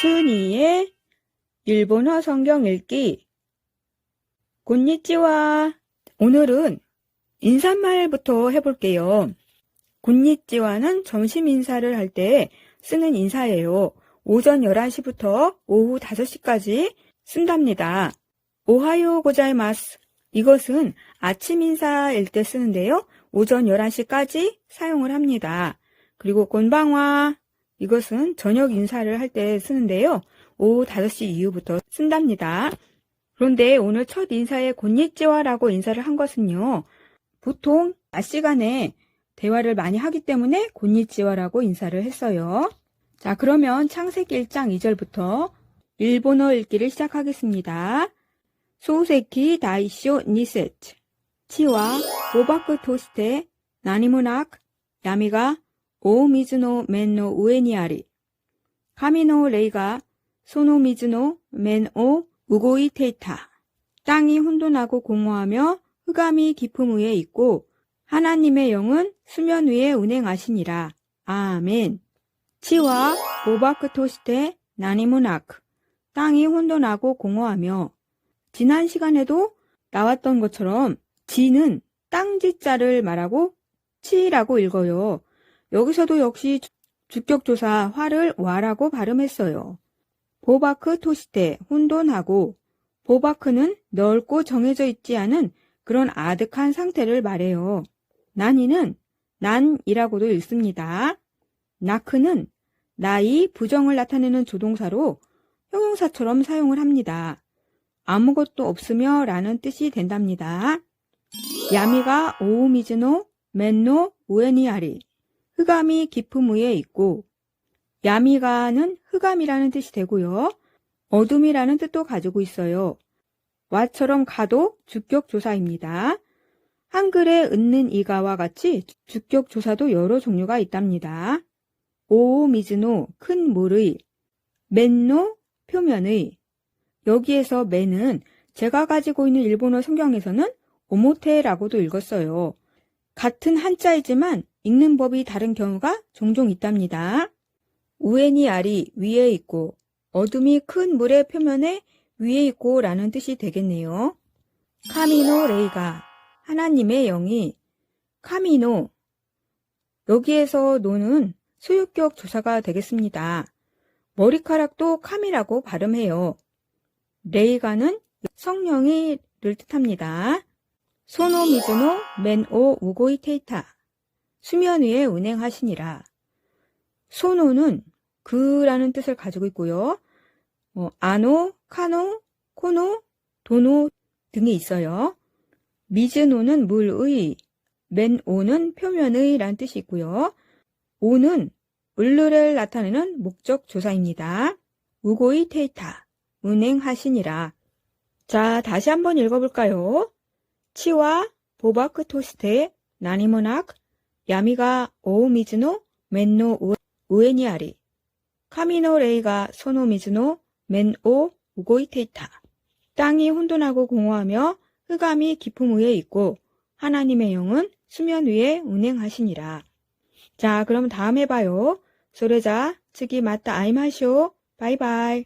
순이의 일본어 성경 읽기 곤니찌와 오늘은 인사말부터 해볼게요. 곤니찌와는 점심 인사를 할 때 쓰는 인사예요. 오전 11시부터 오후 5시까지 쓴답니다. 오하요 고자이마스 이것은 아침 인사일 때 쓰는데요. 오전 11시까지 사용을 합니다. 그리고 곤방와 이것은 저녁 인사를 할 때 쓰는데요. 오후 5시 이후부터 쓴답니다. 그런데 오늘 첫 인사에 곤니찌와라고 인사를 한 것은요. 보통 낮 시간에 대화를 많이 하기 때문에 곤니찌와라고 인사를 했어요. 자, 그러면 창세기 1장 2절부터 일본어 읽기를 시작하겠습니다. 소세키 다이쇼 니세츠 치와 오바크 토스테 나니모나크 야미가 테이타 땅이 혼돈하고 공허하며 흑암이 깊음 위에 있고 하나님의 영은 수면 위에 운행하시니라. 아멘. 치와 오바크 토시테 나니모나크 땅이 혼돈하고 공허하며 지난 시간에도 나왔던 것처럼 지는 땅지자를 말하고 치라고 읽어요. 여기서도 역시 주격조사 화를 와라고 발음했어요. 보바크 토시테 혼돈하고 보바크는 넓고 정해져 있지 않은 그런 아득한 상태를 말해요. 난이는 난이라고도 읽습니다. 나크는 나이, 부정을 나타내는 조동사로 형용사처럼 사용을 합니다. 아무것도 없으며 라는 뜻이 된답니다. 야미가 오우미즈노 맨노 우에니아리 흑암이 깊음 위에 있고 야미가는 흑암이라는 뜻이 되고요. 어둠이라는 뜻도 가지고 있어요. 와처럼 가도 주격 조사입니다. 한글에 은는 이가와 같이 주격 조사도 여러 종류가 있답니다. 오 미즈노 큰 물의 맨노 표면의 여기에서 맨은 제가 가지고 있는 일본어 성경에서는 오모테라고도 읽었어요. 같은 한자이지만 읽는 법이 다른 경우가 종종 있답니다. 우엔이 알이 위에 있고 어둠이 큰 물의 표면에 위에 있고 라는 뜻이 되겠네요. 카미노 레이가 하나님의 영이 카미노 여기에서 노는 소유격 조사가 되겠습니다. 머리카락도 카미라고 발음해요. 레이가는 성령이를 뜻합니다. 소노 미즈노 맨오 우고이 테이타 수면 위에 운행하시니라. 소노는 그라는 뜻을 가지고 있고요. 어, 아노, 카노, 코노, 도노 등이 있어요. 미즈노는 물의, 맨오는 표면의 란 뜻이 있고요. 오는 을르를 나타내는 목적 조사입니다. 우고이 테이타, 운행하시니라. 자, 다시 한번 읽어볼까요? 치와 보바크 토스테 나니모낙 야미가 오우미즈노 맨노 우에니아리 카미노 레이가 소노 미즈노 맨오 우고이 테이타 땅이 혼돈하고 공허하며 흑암이 깊음 위에 있고 하나님의 영은 수면 위에 운행하시니라. 자, 그럼 다음에 봐요. 소레자, 츠기 맞다 아이마쇼. 바이바이.